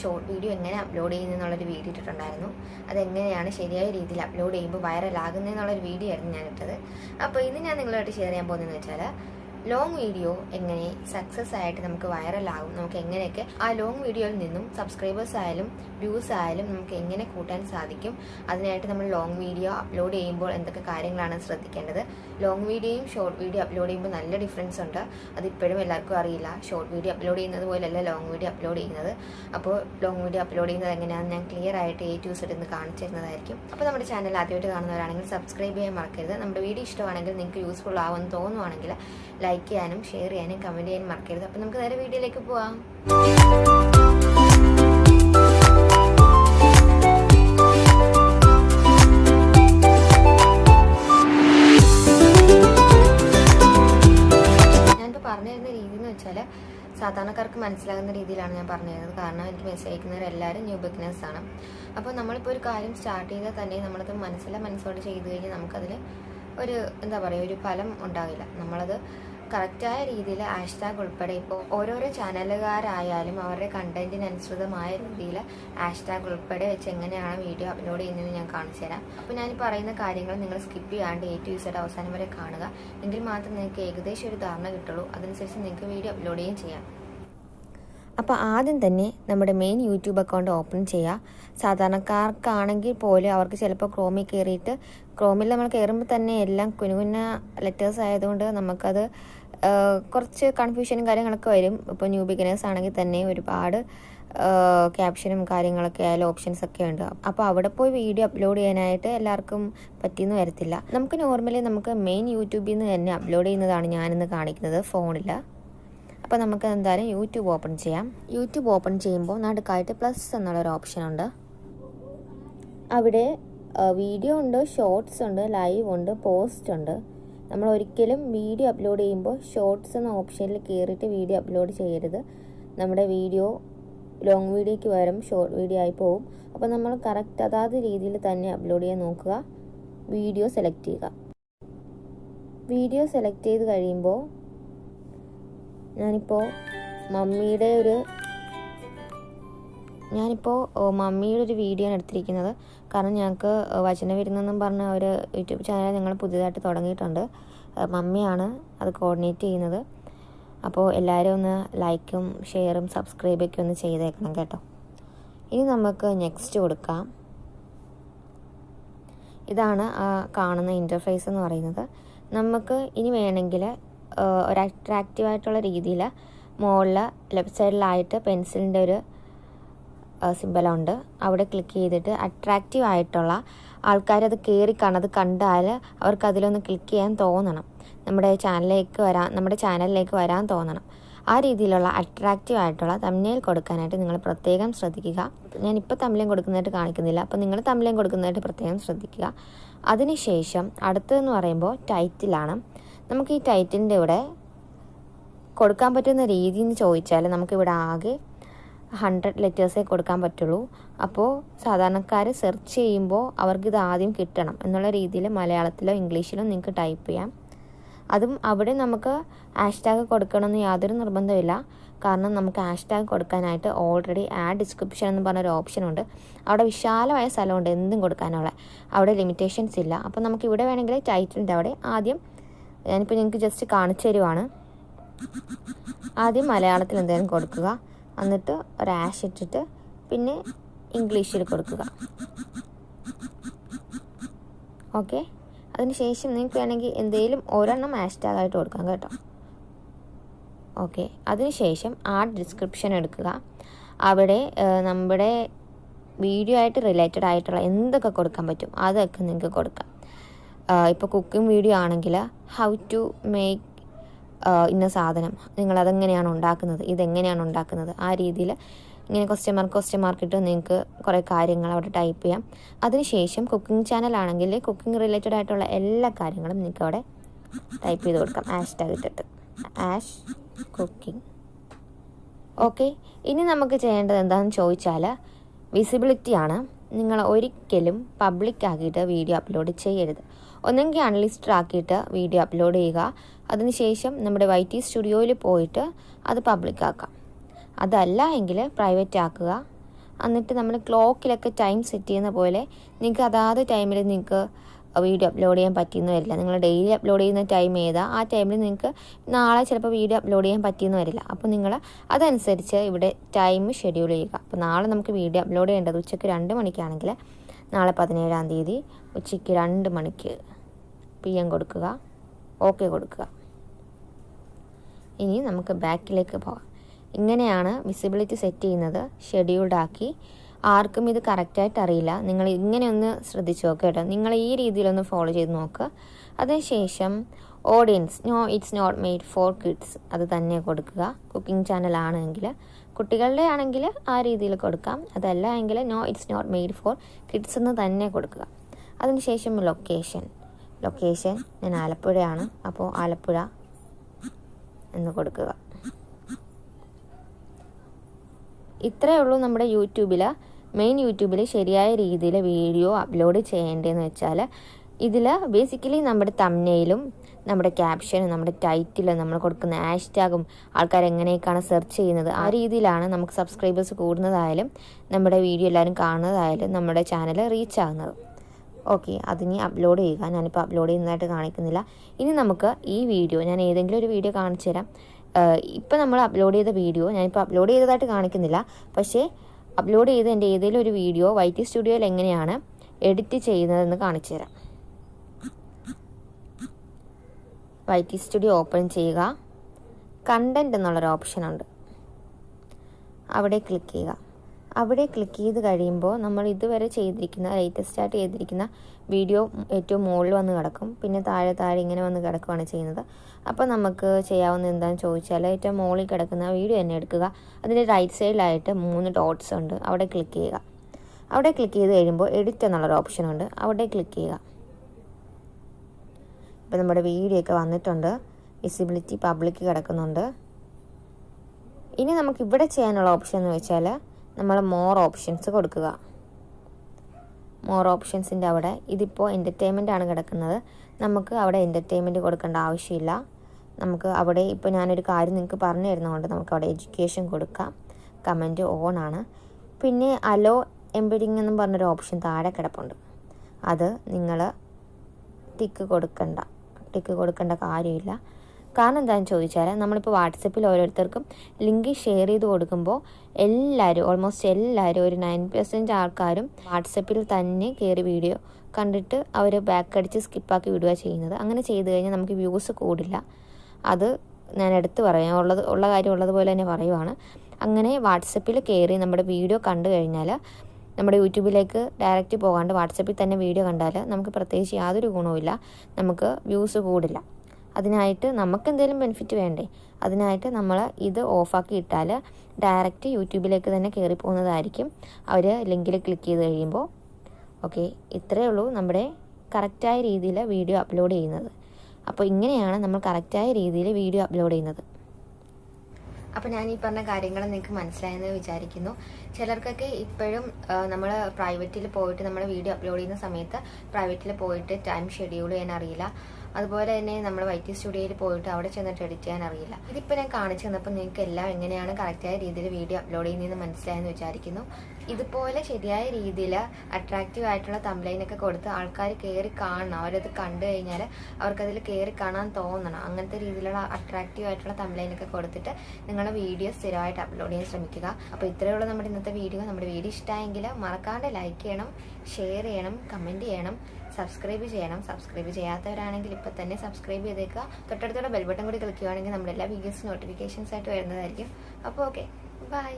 Short video എങ്ങനെ upload ചെയ്യുന്നതെന്നുള്ളൊരു video ഇട്ടിട്ടുണ്ടായിരുന്നു. അതെങ്ങനെയാണ് ശരിയായ രീതിയിൽ അപ്ലോഡ് ചെയ്യുമ്പോൾ വൈറലാകുന്നതെന്നുള്ളൊരു വീഡിയോ ആയിരുന്നു ഞാൻ അപ്പോൾ ഇന്ന് ഞാൻ നിങ്ങളുമായിട്ട് ഷെയർ ചെയ്യാൻ പോകുന്നതെന്ന് വെച്ചാൽ ലോങ് വീഡിയോ എങ്ങനെ സക്സസ് ആയിട്ട് നമുക്ക് വൈറലാകും നമുക്ക് എങ്ങനെയൊക്കെ ആ ലോങ് വീഡിയോയിൽ നിന്നും സബ്സ്ക്രൈബേഴ്സ് ആയാലും വ്യൂസ് ആയാലും നമുക്ക് എങ്ങനെ കൂട്ടാൻ സാധിക്കും അതിനായിട്ട് നമ്മൾ ലോങ് വീഡിയോ അപ്ലോഡ് ചെയ്യുമ്പോൾ എന്തൊക്കെ കാര്യങ്ങളാണ് ശ്രദ്ധിക്കേണ്ടത്. ലോങ് വീഡിയോയും ഷോർട്ട് വീഡിയോ അപ്ലോഡ് ചെയ്യുമ്പോൾ നല്ല ഡിഫറൻസ് ഉണ്ട്. അതിപ്പോഴും എല്ലാവർക്കും അറിയില്ല ഷോർട്ട് വീഡിയോ അപ്ലോഡ് ചെയ്യുന്നത് പോലെയല്ല ലോങ് വീഡിയോ അപ്ലോഡ് ചെയ്യുന്നത്. അപ്പോൾ ലോങ് വീഡിയോ അപ്ലോഡ് ചെയ്യുന്നത് എങ്ങനെയാണെന്ന് ഞാൻ ക്ലിയർ ആയിട്ട് എ ടു സെറ്റ് എന്ന് കാണിച്ചു തരുന്നതായിരിക്കും. അപ്പോൾ നമ്മുടെ ചാനൽ ആദ്യമായിട്ട് കാണുന്നവരാണെങ്കിൽ സബ്സ്ക്രൈബ് ചെയ്യാൻ മറക്കരുത്. നമ്മുടെ വീഡിയോ ഇഷ്ടമാണെങ്കിൽ നിങ്ങൾക്ക് യൂസ്ഫുൾ ആവുമെന്ന് തോന്നുവാണെങ്കിൽ ലൈക്ക് ചെയ്യാനും ഷെയർ ചെയ്യാനും കമന്റ് ചെയ്യാനും മറക്കരുത്. അപ്പം നമുക്ക് നേരെ വീഡിയോയിലേക്ക് പോവാം. രീതി എന്ന് വെച്ചാൽ സാധാരണക്കാർക്ക് മനസ്സിലാകുന്ന രീതിയിലാണ് ഞാൻ പറഞ്ഞു തരുന്നത് കാരണം എനിക്ക് മെസ്സേജ് അയക്കുന്നവരെല്ലാവരും ന്യൂ ബിഗിനേഴ്സ് ആണ്. അപ്പോൾ നമ്മളിപ്പോൾ ഒരു കാര്യം സ്റ്റാർട്ട് ചെയ്താൽ തന്നെ നമ്മളത് മനസ്സിലെ മനസ്സോട് ചെയ്തു കഴിഞ്ഞാൽ നമുക്കതിൽ ഒരു എന്താ പറയുക ഒരു ഫലം ഉണ്ടാകില്ല നമ്മളത് കറക്റ്റായ രീതിയിൽ ഹാഷ്ടാഗ് ഉൾപ്പെടെ ഇപ്പോൾ ഓരോരോ ചാനലുകാരായാലും അവരുടെ കണ്ടന്റിനനുസൃതമായ രീതിയിൽ ഹാഷ്ടാഗ് ഉൾപ്പെടെ വെച്ച് എങ്ങനെയാണ് വീഡിയോ അപ്ലോഡ് ചെയ്യുന്നത് ഞാൻ കാണിച്ചു തരാം. അപ്പോൾ ഞാൻ പറയുന്ന കാര്യങ്ങൾ നിങ്ങൾ സ്കിപ്പ് ചെയ്യാണ്ട് എ ടു യൂസഡ് അവസാനം വരെ കാണുക. എങ്കിൽ മാത്രം നിങ്ങൾക്ക് ഏകദേശം ഒരു ധാരണ കിട്ടുള്ളൂ. അതനുസരിച്ച് നിങ്ങൾക്ക് വീഡിയോ അപ്ലോഡ് ചെയ്യുകയും ചെയ്യാം. അപ്പോൾ ആദ്യം തന്നെ നമ്മുടെ മെയിൻ യൂട്യൂബ് അക്കൗണ്ട് ഓപ്പൺ ചെയ്യുക. സാധാരണക്കാർക്കാണെങ്കിൽ പോലും അവർക്ക് ചിലപ്പോൾ ക്രോമിൽ കയറിയിട്ട് ക്രോമിൽ നമ്മൾ കയറുമ്പോൾ തന്നെ എല്ലാം കുനുകുന്ന ലെറ്റേഴ്സ് ആയതുകൊണ്ട് നമുക്കത് കുറച്ച് കൺഫ്യൂഷനും കാര്യങ്ങളൊക്കെ വരും. ഇപ്പോൾ ന്യൂ ബിഗിനേഴ്സ് ആണെങ്കിൽ തന്നെ ഒരുപാട് ക്യാപ്ഷനും കാര്യങ്ങളൊക്കെ ആയാലും ഓപ്ഷൻസ് ഒക്കെ ഉണ്ട്. അപ്പോൾ അവിടെ പോയി വീഡിയോ അപ്ലോഡ് ചെയ്യാനായിട്ട് എല്ലാവർക്കും പറ്റിയെന്ന് വരത്തില്ല. നമുക്ക് നോർമലി നമുക്ക് മെയിൻ യൂട്യൂബിൽ നിന്ന് തന്നെ അപ്ലോഡ് ചെയ്യുന്നതാണ് ഞാനിന്ന് കാണിക്കുന്നത് ഫോണിൽ അപ്പോൾ നമുക്ക് എന്തായാലും യൂട്യൂബ് ഓപ്പൺ ചെയ്യാം. യൂട്യൂബ് ഓപ്പൺ ചെയ്യുമ്പോൾ നടുക്കായിട്ട് പ്ലസ് എന്നുള്ളൊരു ഓപ്ഷൻ ഉണ്ട്. അവിടെ വീഡിയോ ഉണ്ട് ഷോർട്സ് ഉണ്ട് ലൈവ് ഉണ്ട് പോസ്റ്റ് ഉണ്ട്. നമ്മൾ ഒരിക്കലും വീഡിയോ അപ്ലോഡ് ചെയ്യുമ്പോൾ ഷോർട്സ് എന്ന ഓപ്ഷനിൽ കയറിയിട്ട് വീഡിയോ അപ്ലോഡ് ചെയ്യരുത്. നമ്മുടെ വീഡിയോ ലോങ് വീഡിയോയ്ക്ക് പകരം ഷോർട്ട് വീഡിയോ ആയി പോകും അപ്പോൾ നമ്മൾ കറക്റ്റ് അതാത് രീതിയിൽ തന്നെ അപ്ലോഡ് ചെയ്യാൻ നോക്കുക. വീഡിയോ സെലക്ട് ചെയ്യുക. വീഡിയോ സെലക്ട് ചെയ്ത് കഴിയുമ്പോൾ ഞാനിപ്പോൾ മമ്മിയുടെ ഒരു ഞാനിപ്പോൾ മമ്മിയുടെ ഒരു വീഡിയോ ആണ് എടുത്തിരിക്കുന്നത്. കാരണം ഞങ്ങൾക്ക് വചന വിരുന്നെന്നും പറഞ്ഞ ഒരു യൂട്യൂബ് ചാനൽ ഞങ്ങൾ പുതിയതായിട്ട് തുടങ്ങിയിട്ടുണ്ട്. മമ്മിയാണ് അത് കോർഡിനേറ്റ് ചെയ്യുന്നത്. അപ്പോൾ എല്ലാവരും ഒന്ന് ലൈക്കും ഷെയറും സബ്സ്ക്രൈബൊക്കെ ഒന്ന് ചെയ്തേക്കണം കേട്ടോ. ഇനി നമുക്ക് നെക്സ്റ്റ് കൊടുക്കാം. ഇതാണ് ആ കാണുന്ന ഇന്റർഫേസ് എന്ന് പറയുന്നത്. നമുക്ക് ഇനി വേണമെങ്കിൽ ഒരു അട്രാക്റ്റീവ് ആയിട്ടുള്ള രീതിയിൽ മുകളിൽ ലെഫ്റ്റ് സൈഡിലായിട്ട് പെൻസിലിന്റെ ഒരു സിമ്പലുണ്ട് അവിടെ ക്ലിക്ക് ചെയ്തിട്ട് അട്രാക്റ്റീവ് ആയിട്ടുള്ള ആൾക്കാരത് കയറി കാണത് കണ്ടാൽ അവർക്ക് അതിലൊന്ന് ക്ലിക്ക് ചെയ്യാൻ തോന്നണം. നമ്മുടെ ചാനലിലേക്ക് വരാൻ നമ്മുടെ ചാനലിലേക്ക് വരാൻ തോന്നണം. ആ രീതിയിലുള്ള അട്രാക്റ്റീവ് ആയിട്ടുള്ള തമ്മിൽ കൊടുക്കാനായിട്ട് നിങ്ങൾ പ്രത്യേകം ശ്രദ്ധിക്കുക. ഞാൻ ഇപ്പോൾ തമ്മിലും കൊടുക്കുന്നതായിട്ട് കാണിക്കുന്നില്ല. അപ്പോൾ നിങ്ങൾ തമ്മിലും കൊടുക്കുന്നതായിട്ട് പ്രത്യേകം ശ്രദ്ധിക്കുക. അതിനുശേഷം അടുത്തതെന്ന് പറയുമ്പോൾ ടൈറ്റിലാണ് നമുക്ക് ഈ ടൈറ്റിലിന്റെ ഇവിടെ കൊടുക്കാൻ പറ്റുന്ന രീതി എന്ന് ചോദിച്ചാൽ നമുക്കിവിടെ ആകെ ഹൺഡ്രഡ് ലെറ്റേഴ്സേ കൊടുക്കാൻ പറ്റുള്ളൂ. അപ്പോൾ സാധാരണക്കാർ സെർച്ച് ചെയ്യുമ്പോൾ അവർക്കിത് ആദ്യം കിട്ടണം എന്നുള്ള രീതിയിൽ മലയാളത്തിലോ ഇംഗ്ലീഷിലോ നിങ്ങൾക്ക് ടൈപ്പ് ചെയ്യാം. അതും അവിടെ നമുക്ക് ഹാഷ്ടാഗ് കൊടുക്കണമെന്ന് യാതൊരു നിർബന്ധമില്ല കാരണം നമുക്ക് ഹാഷ്ടാഗ് കൊടുക്കാനായിട്ട് ഓൾറെഡി ആഡ് ഡിസ്ക്രിപ്ഷൻ എന്ന് പറഞ്ഞൊരു ഓപ്ഷനുണ്ട് അവിടെ വിശാലമായ സ്ഥലമുണ്ട് എന്തും കൊടുക്കാനുള്ള. അവിടെ ലിമിറ്റേഷൻസ് ഇല്ല. അപ്പോൾ നമുക്ക് ഇവിടെ വേണമെങ്കിൽ ടൈറ്റിലിന്റെ അവിടെ ആദ്യം ഞാനിപ്പോൾ നിങ്ങൾക്ക് ജസ്റ്റ് കാണിച്ചു തരുവാണ്. ആദ്യം മലയാളത്തിൽ എന്തെങ്കിലും കൊടുക്കുക. എന്നിട്ട് ഒരു ആഷ് ഇട്ടിട്ട് പിന്നെ ഇംഗ്ലീഷിൽ കൊടുക്കുക. ഓക്കെ അതിനുശേഷം നിങ്ങൾക്ക് വേണമെങ്കിൽ എന്തെങ്കിലും ഒരെണ്ണം ഹാഷ്ടാഗ് ആയിട്ട് കൊടുക്കാം കേട്ടോ. ഓക്കെ അതിനുശേഷം ആ ഡിസ്ക്രിപ്ഷൻ എടുക്കുക. അവിടെ നമ്മുടെ വീഡിയോ ആയിട്ട് റിലേറ്റഡ് ആയിട്ടുള്ള എന്തൊക്കെ കൊടുക്കാൻ പറ്റും അതൊക്കെ നിങ്ങൾക്ക് കൊടുക്കാം. ഇപ്പോൾ കുക്കിംഗ് വീഡിയോ ആണെങ്കിൽ ഹൗ ടു മേക്ക് ഇന്ന സാധനം. നിങ്ങളതെങ്ങനെയാണ് ഉണ്ടാക്കുന്നത്? ഇതെങ്ങനെയാണ് ഉണ്ടാക്കുന്നത്? ആ രീതിയിൽ ഇങ്ങനെ ക്വസ്റ്റ്യൻ മാർക്ക് ക്വസ്റ്റ്യൻ മാർക്ക് ഇട്ട് നിങ്ങൾക്ക് കുറേ കാര്യങ്ങൾ അവിടെ ടൈപ്പ് ചെയ്യാം. അതിനുശേഷം കുക്കിംഗ് ചാനൽ ആണെങ്കിൽ കുക്കിംഗ് റിലേറ്റഡ് ആയിട്ടുള്ള എല്ലാ കാര്യങ്ങളും നിങ്ങൾക്ക് അവിടെ ടൈപ്പ് ചെയ്ത് കൊടുക്കാം. ആഷ് ടാഗ് ഇട്ടിട്ട്. ആഷ് കുക്കിംഗ് ഓക്കെ ഇനി നമുക്ക് ചെയ്യേണ്ടത് എന്താണെന്ന് ചോദിച്ചാൽ വിസിബിലിറ്റി ആണ്. നിങ്ങൾ ഒരിക്കലും പബ്ലിക് ആക്കിയിട്ട് വീഡിയോ അപ്ലോഡ് ചെയ്യരുത്. ഒന്നെങ്കിൽ അൺലിസ്റ്റഡ് ആക്കിയിട്ട് വീഡിയോ അപ്ലോഡ് ചെയ്യുക. അതിനുശേഷം നമ്മുടെ വൈ ടി സ്റ്റുഡിയോയിൽ പോയിട്ട് അത് പബ്ലിക് ആക്കാം. അതല്ല എങ്കിൽ പ്രൈവറ്റ് ആക്കുക. എന്നിട്ട് നമ്മൾ ക്ലോക്കിലൊക്കെ ടൈം സെറ്റ് ചെയ്യുന്ന പോലെ നിങ്ങൾക്ക് അതാത് ടൈമിൽ നിങ്ങൾക്ക് വീഡിയോ അപ്ലോഡ് ചെയ്യാൻ പറ്റിയെന്ന് വരില്ല. നിങ്ങൾ ഡെയിലി അപ്ലോഡ് ചെയ്യുന്ന ടൈം ഏതാ ആ ടൈമിൽ നിങ്ങൾക്ക് നാളെ ചിലപ്പോൾ വീഡിയോ അപ്ലോഡ് ചെയ്യാൻ പറ്റിയെന്ന് വരില്ല. അപ്പോൾ നിങ്ങൾ അതനുസരിച്ച് ഇവിടെ ടൈം ഷെഡ്യൂൾ ചെയ്യുക. അപ്പോൾ നാളെ നമുക്ക് വീഡിയോ അപ്ലോഡ് ചെയ്യേണ്ടത് ഉച്ചയ്ക്ക് രണ്ട് മണിക്കാണെങ്കിൽ നാളെ പതിനേഴാം തീയതി ഉച്ചയ്ക്ക് രണ്ട് മണിക്ക് പി എം കൊടുക്കുക. ഓക്കെ കൊടുക്കുക. ഇനി നമുക്ക് ബാക്കിലേക്ക് പോകാം. ഇങ്ങനെയാണ് വിസിബിലിറ്റി സെറ്റ് ചെയ്യുന്നത്. ഷെഡ്യൂൾഡ് ആക്കി ആർക്കും ഇത് കറക്റ്റായിട്ട് അറിയില്ല. നിങ്ങൾ ഇങ്ങനെ ഒന്ന് ശ്രദ്ധിച്ച് നോക്കുക കേട്ടോ. നിങ്ങൾ ഈ രീതിയിലൊന്ന് ഫോളോ ചെയ്ത് നോക്കുക അതിനുശേഷം audience no it's not made for kids അത് തന്നെ കൊടുക്കുക. കുക്കിംഗ് ചാനൽ ആണെങ്കിൽ കുട്ടികളുടെ ആണെങ്കിൽ ആ രീതിയിൽ കൊടുക്കാം. അതല്ല എങ്കിൽ no it's not made for kids എന്ന് തന്നെ കൊടുക്കുക. അതിനുശേഷം ലൊക്കേഷൻ ലൊക്കേഷൻ ഞാൻ ആലപ്പുഴയാണ്. അപ്പോൾ ആലപ്പുഴ എന്ന് കൊടുക്കുക. ഇത്രയേ ഉള്ളൂ നമ്മുടെ യൂട്യൂബിൽ മെയിൻ യൂട്യൂബിൽ ശരിയായ രീതിയിൽ വീഡിയോ അപ്ലോഡ് ചെയ്യേണ്ടതെന്ന് വെച്ചാൽ ഇതിൽ ബേസിക്കലി നമ്മുടെ തമ്മനയിലും നമ്മുടെ ക്യാപ്ഷനും നമ്മുടെ ടൈറ്റിലും നമ്മൾ കൊടുക്കുന്ന ഹാഷ്ടാഗും ആൾക്കാർ എങ്ങനെയൊക്കെയാണ് സെർച്ച് ചെയ്യുന്നത് ആ രീതിയിലാണ് നമുക്ക് സബ്സ്ക്രൈബേഴ്സ് കൂടുന്നതായാലും നമ്മുടെ വീഡിയോ എല്ലാവരും കാണുന്നതായാലും നമ്മുടെ ചാനൽ റീച്ച് ആകുന്നത് ഓക്കെ അതിനി അപ്ലോഡ് ചെയ്യുക. ഞാനിപ്പോൾ അപ്ലോഡ് ചെയ്യുന്നതായിട്ട് കാണിക്കുന്നില്ല. ഇനി നമുക്ക് ഈ വീഡിയോ ഞാൻ ഏതെങ്കിലും ഒരു വീഡിയോ കാണിച്ചു തരാം ഇപ്പം നമ്മൾ അപ്ലോഡ് ചെയ്ത വീഡിയോ ഞാനിപ്പോൾ അപ്ലോഡ് ചെയ്തതായിട്ട് കാണിക്കുന്നില്ല. പക്ഷേ അപ്ലോഡ് ചെയ്ത എന്റെ ഏതെങ്കിലും ഒരു വീഡിയോ വൈറ്റി സ്റ്റുഡിയോയിൽ എങ്ങനെയാണ് എഡിറ്റ് ചെയ്യുന്നതെന്ന് കാണിച്ചു തരാം. വൈറ്റി സ്റ്റുഡിയോ ഓപ്പൺ ചെയ്യുക. കണ്ടന്റ് എന്നുള്ളൊരു ഓപ്ഷനുണ്ട് അവിടെ ക്ലിക്ക് ചെയ്യുക. അവിടെ ക്ലിക്ക് ചെയ്ത് കഴിയുമ്പോൾ നമ്മൾ ഇതുവരെ ചെയ്തിരിക്കുന്ന ലേറ്റസ്റ്റ് ആയിട്ട് ചെയ്തിരിക്കുന്ന വീഡിയോ ഏറ്റവും മുകളിൽ വന്ന് കിടക്കും. പിന്നെ താഴെ താഴെ ഇങ്ങനെ വന്ന് കിടക്കുകയാണ് ചെയ്യുന്നത്. അപ്പോൾ നമുക്ക് ചെയ്യാവുന്ന എന്താണെന്ന് ചോദിച്ചാൽ ഏറ്റവും മുകളിൽ കിടക്കുന്ന വീഡിയോ തന്നെ എടുക്കുക. അതിന്റെ റൈറ്റ് സൈഡിലായിട്ട് മൂന്ന് ഡോട്ട്സ് ഉണ്ട്. അവിടെ ക്ലിക്ക് ചെയ്യുക. അവിടെ ക്ലിക്ക് ചെയ്ത് കഴിയുമ്പോൾ എഡിറ്റ് എന്നുള്ളൊരു ഓപ്ഷൻ ഉണ്ട്. അവിടെ ക്ലിക്ക് ചെയ്യുക. ഇപ്പോൾ നമ്മുടെ വീഡിയോ ഒക്കെ വന്നിട്ടുണ്ട്. വിസിബിലിറ്റി പബ്ലിക് കിടക്കുന്നുണ്ട്. ഇനി നമുക്ക് ഇവിടെ ചെയ്യാനുള്ള ഓപ്ഷൻ എന്ന് വെച്ചാൽ നമ്മൾ മോർ ഓപ്ഷൻസ് കൊടുക്കുക. മോർ ഓപ്ഷൻസിന്റെ അവിടെ ഇതിപ്പോൾ എന്റർടൈൻമെന്റ് ആണ് കിടക്കുന്നത്. നമുക്ക് അവിടെ എന്റർടൈൻമെന്റ് കൊടുക്കേണ്ട ആവശ്യമില്ല. നമുക്ക് അവിടെ ഇപ്പോൾ ഞാനൊരു കാര്യം നിങ്ങൾക്ക് പറഞ്ഞു തരുന്നതുകൊണ്ട് നമുക്ക് അവിടെ എഡ്യൂക്കേഷൻ കൊടുക്കാം. കമന്റ് ഓൺ ആണ്. പിന്നെ അലോ എംബഡിങ് എന്നും പറഞ്ഞൊരു ഓപ്ഷൻ താഴെ കിടപ്പുണ്ട്. അത് നിങ്ങൾ ടിക്ക് കൊടുക്കണ്ട. ടിക്ക് കൊടുക്കേണ്ട കാര്യമില്ല. കാരണം എന്താണെന്ന് ചോദിച്ചാൽ നമ്മളിപ്പോൾ വാട്സപ്പിൽ ഓരോരുത്തർക്കും ലിങ്ക് ഷെയർ ചെയ്ത് കൊടുക്കുമ്പോൾ എല്ലാവരും ഓൾമോസ്റ്റ് എല്ലാവരും ഒരു നയൻ പെർസെന്റ് ആൾക്കാരും വാട്സപ്പിൽ തന്നെ കയറി വീഡിയോ കണ്ടിട്ട് അവർ ബാക്ക് അടിച്ച് സ്കിപ്പാക്കി വിടുക ചെയ്യുന്നത്. അങ്ങനെ ചെയ്ത് കഴിഞ്ഞാൽ നമുക്ക് വ്യൂസ് കൂടില്ല. അത് ഞാൻ എടുത്ത് പറയാം. ഉള്ളത് ഉള്ള കാര്യം ഉള്ളതുപോലെ തന്നെ പറയുവാണ്. അങ്ങനെ വാട്സപ്പിൽ കയറി നമ്മുടെ വീഡിയോ കണ്ടു കഴിഞ്ഞാൽ നമ്മുടെ യൂട്യൂബിലേക്ക് ഡയറക്റ്റ് പോകാണ്ട് വാട്സപ്പിൽ തന്നെ വീഡിയോ കണ്ടാൽ നമുക്ക് പ്രത്യേകിച്ച് യാതൊരു ഗുണവുമില്ല. നമുക്ക് വ്യൂസ് കൂടില്ല. അതിനായിട്ട് നമുക്ക് എന്തെങ്കിലും ബെനിഫിറ്റ് വേണ്ടേ? അതിനായിട്ട് നമ്മൾ ഇത് ഓഫാക്കി ഇട്ടാൽ ഡയറക്റ്റ് യൂട്യൂബിലേക്ക് തന്നെ കയറി പോകുന്നതായിരിക്കും. അവർ ലിങ്കിൽ ക്ലിക്ക് ചെയ്ത് കഴിയുമ്പോൾ. ഓക്കെ ഇത്രയേ ഉള്ളൂ നമ്മുടെ കറക്റ്റായ രീതിയിൽ വീഡിയോ അപ്ലോഡ് ചെയ്യുന്നത്. അപ്പോൾ ഇങ്ങനെയാണ് നമ്മൾ കറക്റ്റായ രീതിയിൽ വീഡിയോ അപ്ലോഡ് ചെയ്യുന്നത്. അപ്പോൾ ഞാൻ ഈ പറഞ്ഞ കാര്യങ്ങൾ നിങ്ങൾക്ക് മനസ്സിലായെന്ന് വിചാരിക്കുന്നു. ചിലർക്കൊക്കെ ഇപ്പോഴും നമ്മൾ പ്രൈവറ്റിൽ പോയിട്ട് നമ്മൾ വീഡിയോ അപ്ലോഡ് ചെയ്യുന്ന സമയത്ത് പ്രൈവറ്റിൽ പോയിട്ട് ടൈം ഷെഡ്യൂൾ ചെയ്യാൻ അറിയില്ല. അതുപോലെ തന്നെ നമ്മൾ വൈറ്റി സ്റ്റുഡിയോയിൽ പോയിട്ട് അവിടെ ചെന്നിട്ട് എഡിറ്റ് ചെയ്യാൻ അറിയില്ല. ഇതിപ്പോൾ ഞാൻ കാണിച്ചു തന്നപ്പോൾ നിങ്ങൾക്ക് എല്ലാം എങ്ങനെയാണ് കറക്റ്റായ രീതിയിൽ വീഡിയോ അപ്ലോഡ് ചെയ്യുന്നതെന്ന് മനസ്സിലായെന്ന് വിചാരിക്കുന്നു. ഇതുപോലെ ശരിയായ രീതിയിൽ അട്രാക്റ്റീവ് ആയിട്ടുള്ള തംബ്ലൈനൊക്കെ കൊടുത്ത് ആൾക്കാർ കയറി കാണണം. അവരത് കണ്ടു കഴിഞ്ഞാൽ അവർക്കതിൽ കയറി കാണാൻ തോന്നണം. അങ്ങനത്തെ രീതിയിലുള്ള അട്രാക്റ്റീവ് ആയിട്ടുള്ള തംബ്ലൈനൊക്കെ കൊടുത്തിട്ട് നിങ്ങളുടെ വീഡിയോ സ്ഥിരമായിട്ട് അപ്ലോഡ് ചെയ്യാൻ ശ്രമിക്കുക. അപ്പോൾ ഇത്രയേ ഉള്ളൂ നമ്മുടെ ഇന്നത്തെ വീഡിയോ. നമ്മുടെ വീഡിയോ ഇഷ്ടമായെങ്കിൽ മറക്കാണ്ട് ലൈക്ക് ചെയ്യണം ഷെയർ ചെയ്യണം കമന്റ് ചെയ്യണം. സബ്സ്ക്രൈബ് ചെയ്യണം. സബ്സ്ക്രൈബ് ചെയ്യാത്തവരാണെങ്കിൽ ഇപ്പോൾ തന്നെ സബ്സ്ക്രൈബ് ചെയ്തേക്കുക. തൊട്ടടുത്തുള്ള ബെൽബട്ടൺ കൂടി ക്ലിക്ക് നമ്മളെല്ലാ നമ്മുടെ വീഡിയോസ് നോട്ടിഫിക്കേഷൻസ് ആയിട്ട് വരുന്നതായിരിക്കും. അപ്പോൾ ഓക്കെ ബൈ